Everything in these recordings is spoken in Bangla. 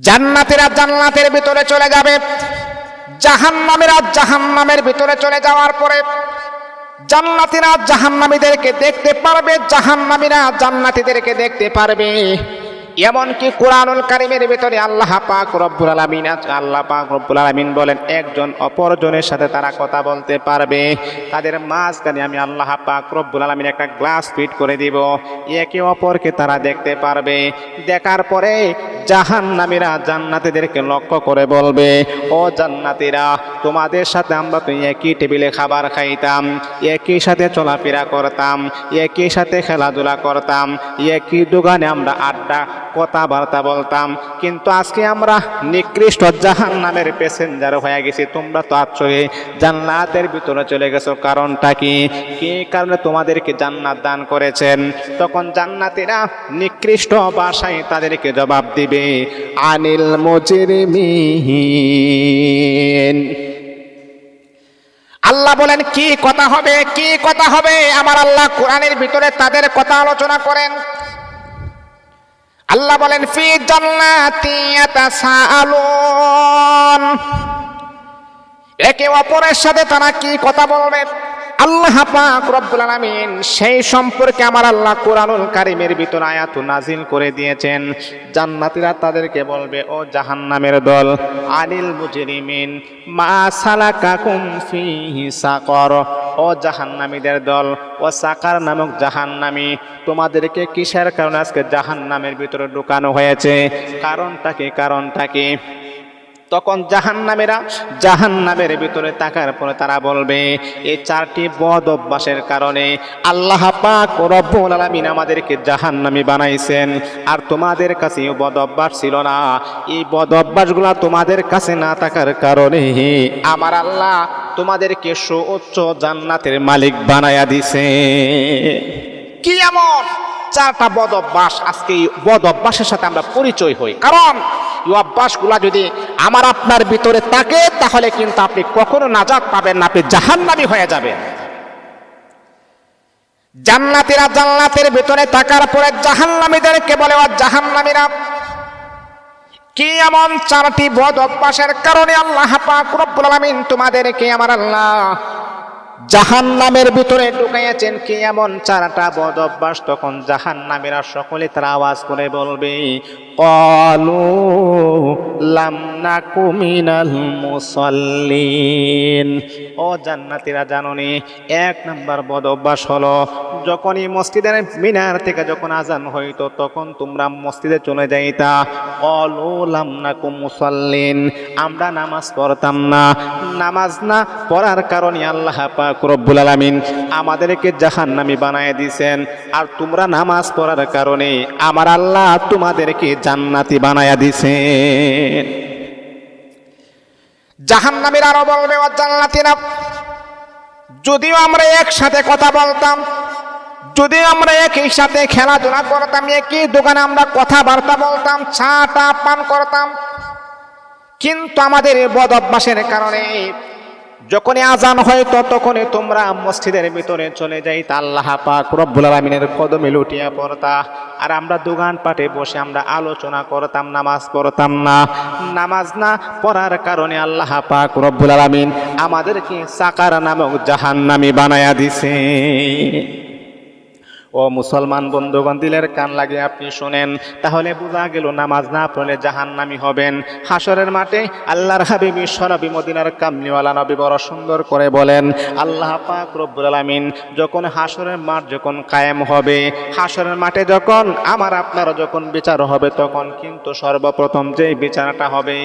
জান্নাতেরা জান্নাতের ভিতরে চলে যাবে। জাহান্নামেরা জাহান্নামের ভিতরে চলে যাওয়ার পরে জান্নাতিরা জাহান্নামীদেরকে দেখতে পারবে, জাহান্নামীরা জান্নাতিদেরকে দেখতে পারবে। এমনকি কোরআনুল কারিমের ভিতরে আল্লাহ পাক রব্বুল আলামিন আল্লাহ পাক রব্বুল আলামিন বলেন, একজন অপরজনের সাথে তারা কথা বলতে পারবে। তাদের মাঝখানে আমি আল্লাহ পাক রব্বুল আলামিন একটা গ্লাস ফিট করে দিব। একে অপরকে তারা দেখতে পারবে। দেখার পরে জাহান্নামীরা জান্নাতীদেরকে লক্ষ্য করে বলবে, ও জান্নাতীরা, তোমাদের সাথে আমরা তো একই টেবিলে খাবার খাইতাম, একই সাথে চলাফেরা করতাম, একই সাথে খেলাধুলা করতাম, একই দোকানে আমরা আড্ডা কথাবার্তা বলতাম। কিন্তু আজকে আমরা নিকৃষ্ট জাহান নামের প্যাসেঞ্জার হয়ে গেছি। তোমরা তো আশ্চর্য জান্নাতের ভিতরে চলে গেছো। কারণটা কি? কি কারণে তোমাদেরকে জান্নাত দান করেছেন? তখন জান্নাতীরা নিকৃষ্ট ভাষায় তাদেরকে জবাব দিবে, আনিল মুজরিমিন। আল্লাহ বলেন, কি কথা হবে? কি কথা হবে? আমার আল্লাহ কোরআনের ভিতরে তাদের কথা আলোচনা করেন। আল্লাহ বলেন ফি জান্নাতি ইয়াতাসাআলুন। একে অপরের সাথে তারা কি কথা বলবে? আল্লাহ পাক রব্বুল আলামিন সেই সম্পর্কে আমার আল্লাহ কোরআনুল কারিমের ভিতর আয়াত নাজিল করে দিয়েছেন। জান্নাতীরা তাদেরকে বলবে, ও জাহান্নামের দল, আনিল মুজরিমিন, মা সালাকাকুম ফিহি সাকর। ও জাহান্নামীদের দল, ও সাকার নামক জাহান্নামী, তোমাদেরকে কিসের কারণে আজকে জাহান্নামের ভিতরে ঢুকানো হয়েছে? কারণটা কি? কারণটা কি? তখন জাহান্নামেরা জাহান্নামের ভিতরে তাকার পরে তারা বলবে এই চারটি বদ অভ্যাসের কারণে আল্লাহ পাক রব্বুল আলামিন আমাদেরকে জাহান্নামী বানাইছেন। আর তোমাদের কাছে বদ অভ্যাস ছিল না। এই বদ অভ্যাসগুলা তোমাদের কাছে না থাকার কারণে আমার আল্লাহ তোমাদেরকে সুউচ্চ জান্নাতের মালিক বানায়া দিছে। কি এমন? চারটা বদ অভ্যাস আজকে এই বদ অভ্যাসের সাথে আমরা পরিচয় হই। কারণ এই অভ্যাসগুলা যদি আমার আপনার ভিতরে থাকে, তাহলে কিন্তু আপনি কখনো নাজাত পাবেন না, আপনি জাহান্নামী হয়ে যাবেন। জান্নাতীরা জান্নাতের ভিতরে থাকার পরে জাহান্নামীদেরকে বলে, ও জাহান্নামীরা, কি এমন চারটি বদ অভ্যাসের কারণে আল্লাহ পাক রব্বুল আলামিন তোমাদেরকে আমার আল্লাহ জাহান নামের ভিতরে ঢুকাইয়াছেন কি এমন চারটা বদ অভ্যাস? তখন জাহান নামেরা সকলে তারা আওয়াজ করে বলবে, কলু লাম নাকু মিনাল মুসাল্লিন। ও জান্নাতীরা, জাননি, এক নাম্বার বদ অভ্যাস হলো, যখনই মসজিদের মিনার থেকে যখন আজান হইতো, তখন তোমরা মসজিদে চলে যাইতা। কলু লাম নাকু মুসাল্লিন। আমরা নামাজ পড়তাম না। নামাজ না পড়ার কারণে আল্লাহ পাক রব্বুল আলামিন আমাদেরকে জাহান্নামী বানায় দিয়েছেন। আর তোমরা নামাজ পড়ার কারণে আমার আল্লাহ তোমাদেরকে জান্নাতি বানায়া দিছেন জাহান্নামীর আরও বলবে, ও জান্নাতিরা, যদিও আমরা একসাথে কথা বলতাম যদি আমরা একই সাথে খেলাধুলা করতাম, একই দোকানে আমরা কথাবার্তা বলতাম চা টা পান করতাম, কিন্তু আমাদের বদ অভ্যাসের কারণে যখনই আজান হয় তখনই তোমরা মসজিদের ভিতরে চলে যাই, তা আল্লাহ পাক রব্বুল আলামিনের কদমে লুটিয়া পড়তা। আর আমরা দোকান পাটে বসে আমরা আলোচনা করতাম, নামাজ পড়তাম না। নামাজ না পড়ার কারণে আল্লাহ পাক রব্বুল আলামিন আমাদেরকে সাকার নামক জাহান্নামী বানায়া দিছে। ও মুসলমান বন্ধুগণ, দিলের কান লাগে আপনি শোনেন। তাহলে বোঝা গেল নামাজ না পড়লে জাহান্নামি হবেন। হাসরের মাঠে আল্লাহর হাবিবি সরবি মদিনার কামলিওয়ালা নবী বড় সুন্দর করে বলেন, আল্লাহ পাক রব্বুল আলামিন যখন হাসরের মাঠ যখন কায়েম হবে হাসরের মাঠে যখন আমার আপনার যখন বিচার হবে, তখন কিন্তু সর্বপ্রথম যে বিচারটা হবে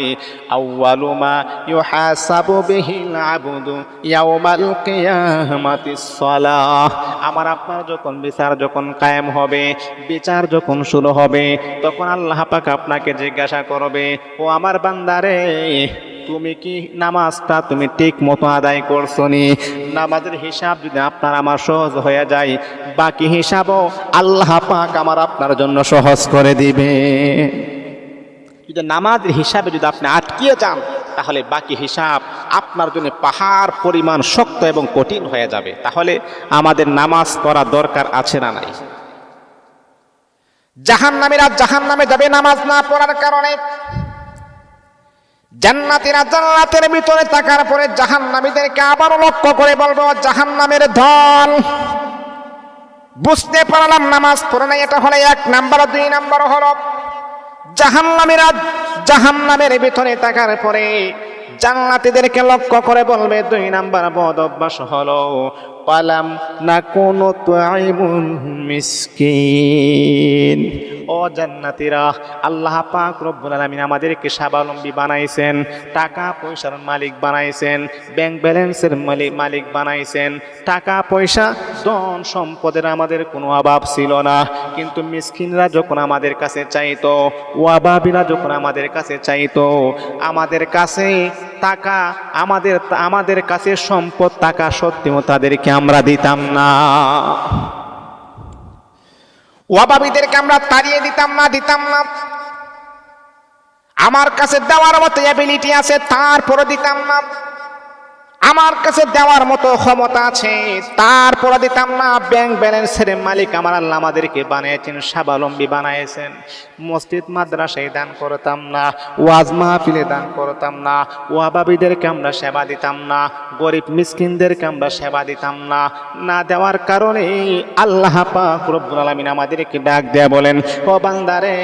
আউয়ালুমা ইউহাসাবু বিহিল আবদু ইয়াউমাল কিয়ামাতিস সালাহ। আমার আপনার যখন বিচার যখন কায়েম হবে, বিচার যখন শুরু হবে, তখন আল্লাহ পাক আপনাকে জিজ্ঞাসা করবে, ও আমার বান্দারে, তুমি কি নামাজটা তুমি ঠিক মতো আদায় করছ নি নামাজের হিসাব যদি আপনার আমার সহজ হয়ে যায়, বাকি হিসাবও আল্লাহ পাক আমার আপনার জন্য সহজ করে দিবে। যদি নামাজের হিসাবে যদি আপনি আটকিয়ে যান তাহলে বাকি হিসাব আপনার জন্য পাহাড় পরিমাণ শক্ত এবং কঠিন হয়ে যাবে। তাহলে আমাদের নামাজ পড়া দরকার আছে না নাই? জাহান নামীরা জাহান নামে যাবে নামাজ না পড়ার কারণে। জান্নাতীরা জান্নাতের ভিতরে তাকার পরে জাহান্নামীদেরকে আবারও লক্ষ্য করে বলব, জাহান্নামের দল। বুঝতে পারলাম নামাজ পড়ে নাই, এটা হলে এক নাম্বার। দুই নাম্বার হলো জাহান্নামীরা জাহান্নামের ভিতরে থাকার পরে জান্নাতীদেরকে লক্ষ্য করে বলবে দুই নাম্বার বদ অভ্যাস হলো পালাম, না কোন তুআইমুন মিসকিন। ও জান্নাতীরা, আল্লাহ পাক রব্বুল আলামিন আমাদেরকে স্বাবলম্বী বানাইছেন টাকা পয়সার মালিক বানাইছেন ব্যাংক ব্যালেন্সের মালিক মালিক বানাইছেন। টাকা পয়সা ধন সম্পদের আমাদের কোনো অভাব ছিল না। কিন্তু মিসকিনরা যখন আমাদের কাছে চাইতো, ওয়াবাবিরা যখন আমাদের কাছে চাইতো, আমাদের কাছে টাকা, আমাদের আমাদের কাছে সম্পদ টাকা সত্যিও তাদেরকে আমরা দিতাম না। ওয়াবাবিদেরকে আমরা তাড়িয়ে দিতাম না দিতাম না। আমার কাছে দেওয়ার মতো অ্যাবিলিটি আছে তারপরে দিতাম না। আমার কাছে দেওয়ার মতো ক্ষমতা আছে। তারপরে দিতাম না ব্যাংক ব্যালেন্সের মালিক আমার আল্লাহ আমাদেরকে বানিয়েছেন, স্বাবলম্বী বানিয়েছেন। মসজিদ মাদ্রাসায় দান করতাম না, ওয়াজ মাহফিলে দান করতাম না, ওয়াবাবিদেরকে আমরা সেবা দিতাম না, গরিব মিসকিনদেরকে আমরা সেবা দিতাম না। না দেওয়ার কারণে আল্লাহ পাক রব্বুল আলামিন আমাদেরকে ডাক দেয়া বলেন, ও বান্দারে,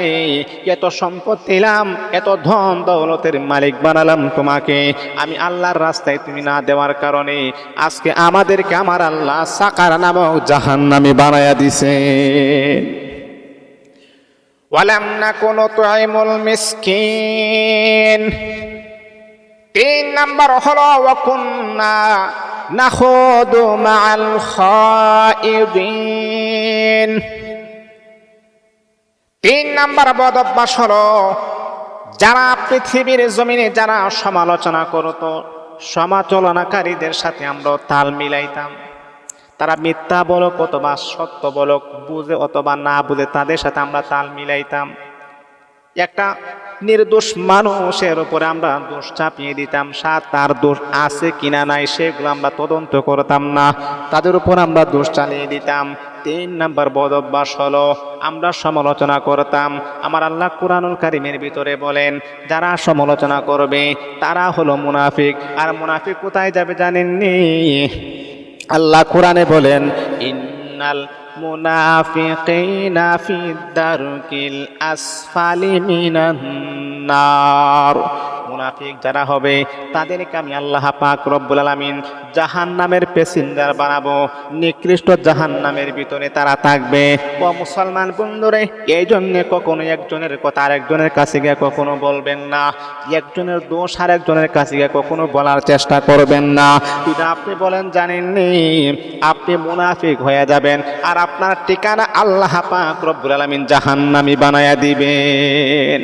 এত সম্পদ দিলাম এত ধন দৌলতের মালিক বানালাম তোমাকে। আমি আল্লাহর রাস্তায় তুমি না দেওয়ার কারণে আজকে আমাদেরকে আমার আল্লাহ সাকার নামক জাহান্নামে বানায়া দিছে। ওয়ালাম না মিসকিন। তিন নাম্বার হলো, ওয়াকুন্না নাখুদু মাআল তিন নাম্বার বদ অভ্যাস হলো, যারা পৃথিবীর জমিনে যারা সমালোচনা করতো সমালোচনাকারীদের সাথে আমরা তাল মিলাইতাম। তারা মিথ্যা বলক অথবা সত্য বলক, বুঝে অথবা না বুঝে তাদের সাথে আমরা তাল মিলাইতাম। একটা নির্দোষ মানুষের উপরে আমরা দোষ চাপিয়ে দিতাম সা তার দোষ আছে কিনা নাই সেগুলো আমরা তদন্ত করতাম না। তাদের উপর আমরা দোষ চালিয়ে দিতাম। তিন নাম্বার বদ অভ্যাস হলো, আমরা সমালোচনা করতাম। আমার আল্লাহ কোরআনুল কারিমের ভিতরে বলেন, যারা সমালোচনা করবে, তারা হলো মুনাফিক। আর মুনাফিক কোথায় যাবে জানেননি? আল্লাহ কোরআনে বলেন, ইন্নাল মুনাফিকিনা ফি আসফালি মুনাফিক যারা হবে, তাদেরকে আমি আল্লাহ পাক রব্বুল আলামিন জাহান্নামের প্যাসেঞ্জার বানাবো। নিকৃষ্ট জাহান্নামের ভিতরে তারা থাকবে। ও মুসলমান বন্ধুরে এই জন্যে কখনো একজনের কথা আরেকজনের কাছে গিয়ে কখনো বলবেন না। একজনের দোষ আরেকজনের কাছে গিয়ে কখনো বলার চেষ্টা করবেন না। যদি আপনি বলেন জানেননি আপনি মুনাফিক হয়ে যাবেন আর আপনার ঠিকানা আল্লাহ পাক রব্বুল আলামিন জাহান্নামি বানায়া দিবেন।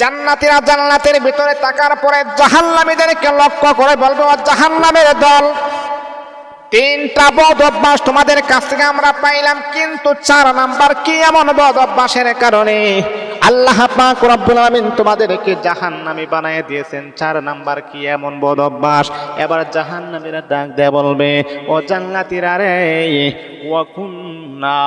জান্নাতীরা জান্নাতের ভিতরে তাকার পরে জাহান্নামীদেরকে লক্ষ্য করে বলবে ও জাহান্নামের দল। তিনটা বদ অভ্যাস তোমাদের কাছ থেকে আমরা পাইলাম, কিন্তু চার নাম্বার কি এমন বদ অভ্যাসের কারণে? আল্লাহ পাক রব্বুল আলামিন তোমাদেরকে জাহান্নামী বানিয়ে দিয়েছেন। চার নাম্বার কি এমন বদ অভ্যাস? এবার জাহান্নামীরা ডাক দেয় বলবে, ও জান্নাতীরা রে, ওয়া কুন্না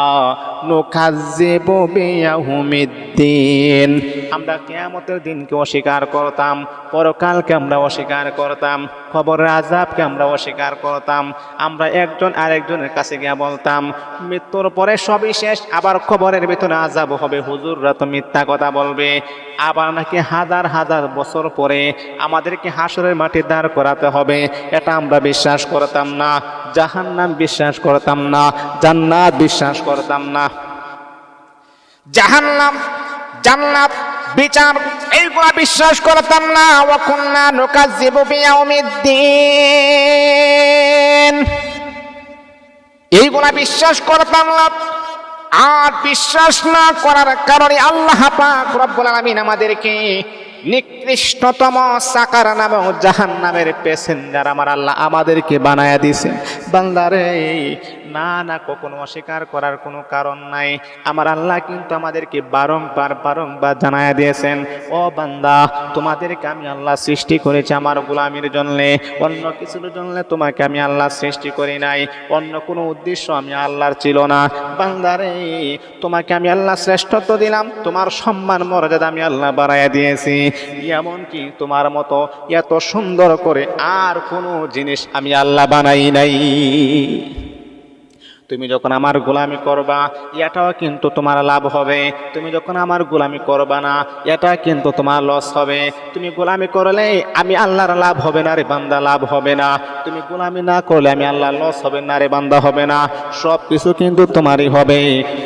আমরা কিয়ামতের দিনকে অস্বীকার করতাম, পরকালকে আমরা অস্বীকার করতাম, খবরের আজাবকে আমরা অস্বীকার করতাম। আমরা একজন আরেকজনের কাছে গিয়ে বলতাম, মৃত্যুর পরে সবই শেষ, আবার খবরের ভিতরে আজাব হবে, হুজুররা তো মিথ্যা কথা বলবে। আবার নাকি হাজার হাজার বছর পরে আমাদেরকে হাসরের মাঠে দাঁড় করাতে হবে, এটা আমরা বিশ্বাস করতাম না, জাহান্নাম বিশ্বাস করতাম না, জান্নাত বিশ্বাস করতাম না। জাহান্নাম, জান্নাত, বিচার, এইগুলা বিশ্বাস করতাম না। ওয়াকুন্না নুকাজ্জিবু বিয়াউমিদ্দিন। এইগুলা বিশ্বাস করতাম না। আর বিশ্বাস না করার কারণে আল্লাহ পাক রব্বুল আলামিন আমাদেরকে নিকৃষ্টতম সাকার নামক জাহান নামের প্যাসেঞ্জার আমার আল্লাহ আমাদেরকে বানায়া দিছে বান্দারে না না, কখনো অস্বীকার করার কোনো কারণ নাই। আমার আল্লাহ কিন্তু আমাদেরকে বারংবার বারংবার জানায়া দিয়েছেন, ও বান্দা, তোমাদেরকে আমি আল্লাহ সৃষ্টি করেছি আমার গোলামির জন্যে। অন্য কিছুর জন্য তোমাকে আমি আল্লাহ সৃষ্টি করি নাই। অন্য কোনো উদ্দেশ্য আমি আল্লাহর ছিল না। বান্দারে তোমাকে আমি আল্লাহ শ্রেষ্ঠত্ব দিলাম। তোমার সম্মান, মর্যাদা আমি আল্লাহ বাড়াইয়া দিয়েছি। এমনকি তোমার মতো এত সুন্দর করে আর কোনো জিনিস আমি আল্লাহ বানাই নাই। তুমি যখন আমার গোলামি করবা, এটাও কিন্তু তোমার লাভ হবে। তুমি যখন আমার গোলামি করবা না এটা কিন্তু তোমার লস হবে। তুমি গোলামি করলে আমি আল্লাহর লাভ হবে না রে বান্দা, লাভ হবে না। তুমি গোলামি না করলে আমি আল্লাহ লস হবে না রে বান্দা, হবে না। সব কিছু কিন্তু তোমারই হবে।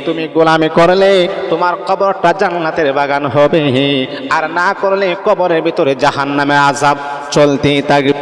তুমি গোলামি করলে তোমার কবরটা জান্নাতের বাগান হবে। আর না করলে কবরের ভিতরে জাহান্নামে আজাব চলতেই থাকবে।